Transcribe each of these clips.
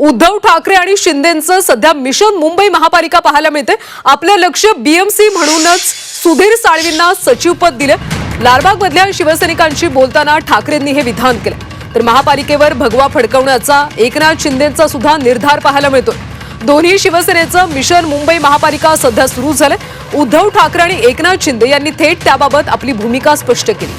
उद्धव ठाकरे आणि शिंदेचं सध्या मिशन मुंबई महापालिका पाहायला मिळते आपलं लक्ष बीएमसी म्हणूनच सुधीर साळवींना सचिवपद दिलं लालबागमधल्या शिवसैनिकांशी बोलताना ठाकरेंनी हे विधान केलं तर महापालिकेवर भगवा फडकवण्याचा एकनाथ शिंदेचा सुद्धा निर्धार पाहायला मिळतो दोन्ही शिवसेनेचं मिशन मुंबई महापालिका सध्या सुरू झालंय. उद्धव ठाकरे आणि एकनाथ शिंदे यांनी थेट त्याबाबत आपली भूमिका स्पष्ट केली.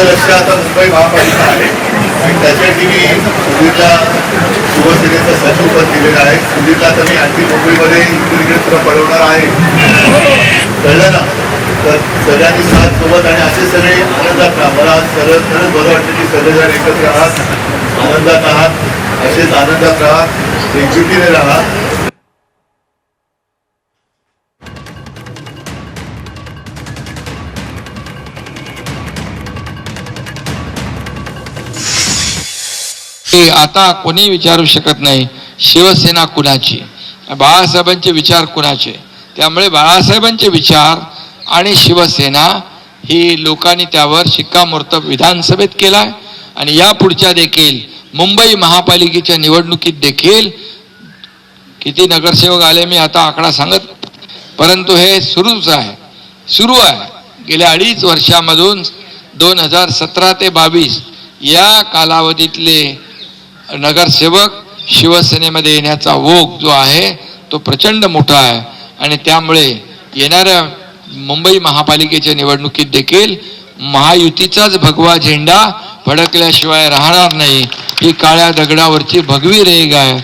माझं लक्ष आता मुंबई महापालिका आहे. आणि त्याच्यासाठी मी सुधीरला शिवसेनेचं सचिव पद दिलेलं आहे. सुधीरला तर मी आणखी मुंबईमध्ये इकडे तुला पळवणार आहे. कळलं ना? तर सगळ्यांनी साथ सोबत आणि असे सगळे आनंदात राहा. मला सरळ खरंच बरं वाटतं की सगळेजण एकत्र आहात आनंदात आहात असेच आनंदात राहा एकजुटीने राहा. हे आता कोणी विचारू शकत नाही. शिवसेना कुणाची? बाळासाहेबांचे विचार कुणाचे? त्यामुळे बाळासाहेबांचे विचार आणि शिवसेना ही लोकांनी त्यावर शिक्कामोर्तब विधानसभेत केलाय. आणि या पुढच्या देखील मुंबई महापालिकेच्या निवडणुकीत देखील किती नगरसेवक आले मी आता आकडा सांगत परंतु हे सुरूच आहे. सुरू आहे. गेल्या अडीच वर्षामधून दोन हजार सतरा ते बावीस या कालावधीतले नगरसेवक शिवसेनेमध्ये येण्याचा ओघ जो आहे तो प्रचंड मोठा आहे. आणि त्यामुळे येणाऱ्या मुंबई महापालिकेच्या निवडणुकीत देखील महायुतीचाच भगवा झेंडा फडकल्याशिवाय राहणार नाही. ही काळ्या दगडावरची भगवी रेग आहे.